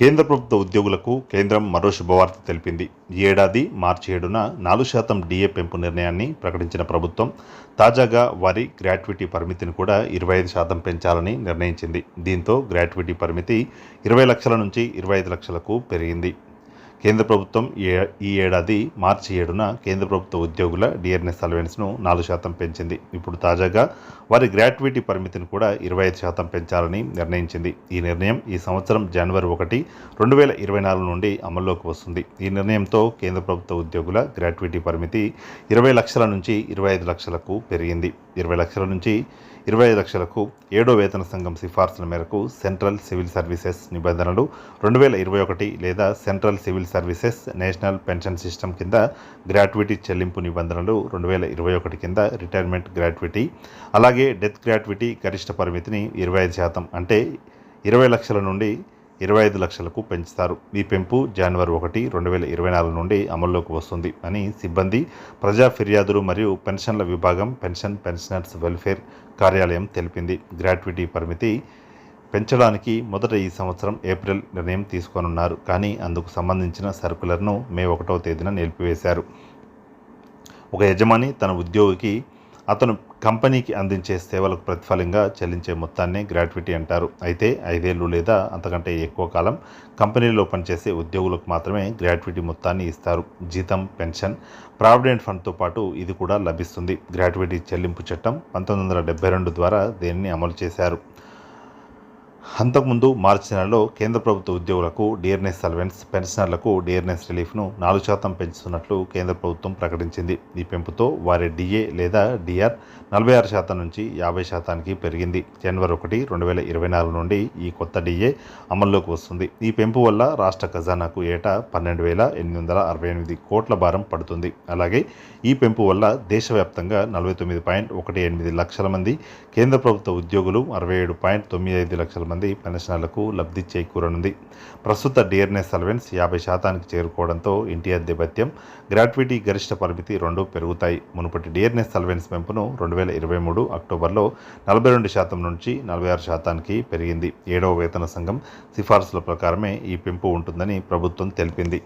కేంద్ర ప్రభుత్వ ఉద్యోగులకు కేంద్రం మరో శుభవార్త తెలిపింది. ఈ ఏడాది మార్చి ఏడున నాలుగు శాతం డిఏ పెంపు నిర్ణయాన్ని ప్రకటించిన ప్రభుత్వం తాజాగా వారి గ్రాట్యుటీ పరిమితిని కూడా ఇరవై ఐదు శాతం పెంచాలని నిర్ణయించింది. దీంతో గ్రాట్యుటీ పరిమితి ఇరవై లక్షల నుంచి ఇరవై ఐదు లక్షలకు పెరిగింది. కేంద్ర ప్రభుత్వం ఏ- ఈ ఏడాది మార్చి ఏడున కేంద్ర ప్రభుత్వ ఉద్యోగుల డిఆర్ఎన్ఎస్ అలవెన్స్ను నాలుగు శాతం పెంచింది. ఇప్పుడు తాజాగా వారి గ్రాట్యుటీ పరిమితిని కూడా ఇరవై ఐదు శాతం పెంచాలని నిర్ణయించింది. ఈ నిర్ణయం ఈ సంవత్సరం జనవరి ఒకటి రెండు వేల ఇరవై నాలుగు నుండి అమల్లోకి వస్తుంది. ఈ నిర్ణయంతో కేంద్ర ప్రభుత్వ ఉద్యోగుల గ్రాట్యుటీ పరిమితి ఇరవై లక్షల నుంచి ఇరవై ఐదు లక్షలకు పెరిగింది. ఇరవై లక్షల నుంచి ఇరవై ఐదు లక్షలకు ఏడో వేతన సంఘం సిఫార్సుల మేరకు సెంట్రల్ సివిల్ సర్వీసెస్ నిబంధనలు రెండు వేల ఇరవై ఒకటి లేదా central civil services national pension system కింద గ్రాట్యుటీ చెల్లింపు నిబంధనలు రెండు వేల ఇరవై ఒకటి కింద రిటైర్మెంట్ గ్రాట్యుటీ అలాగే డెత్ గ్రాట్యుటీ గరిష్ట పరిమితిని ఇరవై ఐదు శాతం అంటే ఇరవై లక్షల నుండి ఇరవై ఐదు లక్షలకు పెంచుతారు. ఈ పెంపు జనవరి ఒకటి రెండు వేల ఇరవై నాలుగు నుండి అమల్లోకి వస్తుంది అని సిబ్బంది ప్రజా ఫిర్యాదులు మరియు పెన్షన్ల విభాగం పెన్షన్ పెన్షనర్స్ వెల్ఫేర్ కార్యాలయం తెలిపింది. గ్రాట్యుటీ పరిమితి పెంచడానికి మొదట ఈ సంవత్సరం ఏప్రిల్ నిర్ణయం తీసుకోనున్నారు. కానీ అందుకు సంబంధించిన సర్కులర్ను మే ఒకటవ తేదీన నిలిపివేశారు. ఒక యజమాని తన ఉద్యోగికి అతను కంపెనీకి అందించే సేవలకు ప్రతిఫలంగా చెల్లించే మొత్తాన్ని గ్రాట్యుటీ అంటారు. అయితే ఐదేళ్ళు లేదా అంతకంటే ఎక్కువ కాలం కంపెనీలో పనిచేసే ఉద్యోగులకు మాత్రమే గ్రాట్యుటీ మొత్తాన్ని ఇస్తారు. జీతం పెన్షన్ ప్రావిడెంట్ ఫండ్తో పాటు ఇది కూడా లభిస్తుంది. గ్రాట్యుటీ చెల్లింపు చట్టం పంతొమ్మిది వందల డెబ్బై రెండు ద్వారా దీనిని అమలు చేశారు. అంతకుముందు మార్చి నెలలో కేంద్ర ప్రభుత్వ ఉద్యోగులకు డియర్నెస్ అలవెన్స్ పెన్షనర్లకు డియర్నెస్ రిలీఫ్ను నాలుగు శాతం పెంచుతున్నట్లు కేంద్ర ప్రభుత్వం ప్రకటించింది. ఈ పెంపుతో వారి డిఏ లేదా డిఆర్ నలభై ఆరు శాతం నుంచి యాభై శాతానికి పెరిగింది. జనవరి ఒకటి రెండు వేల ఇరవై నాలుగు నుండి ఈ కొత్త డిఏ అమల్లోకి వస్తుంది. ఈ పెంపు వల్ల రాష్ట్ర ఖజానాకు ఏటా పన్నెండు వేల ఎనిమిది వందల అరవై ఎనిమిది కోట్ల భారం పడుతుంది. అలాగే ఈ పెంపు వల్ల దేశవ్యాప్తంగా నలభై తొమ్మిది పాయింట్ ఒకటి ఎనిమిది లక్షల మంది కేంద్ర ప్రభుత్వ ఉద్యోగులు అరవై ఏడు పాయింట్ తొమ్మిది ఐదు లక్షల మంది పెన్షనర్లకు లబ్ధి చేకూరనుంది. ప్రస్తుత డియర్నెస్ అలవెన్స్ యాభై శాతానికి చేరుకోవడంతో ఇంటి అద్దె భత్యం గ్రాట్యుటీ గరిష్ట పరిమితి రెండు పెరుగుతాయి. మునుపటి డియర్నెస్ అలవెన్స్ పెంపును రెండు వేల ఇరవై మూడు అక్టోబర్లో నలభై రెండు శాతం నుంచి నలభై ఆరు శాతానికి పెరిగింది. ఏడవ వేతన సంఘం సిఫార్సుల ప్రకారమే ఈ పెంపు ఉంటుందని ప్రభుత్వం తెలిపింది.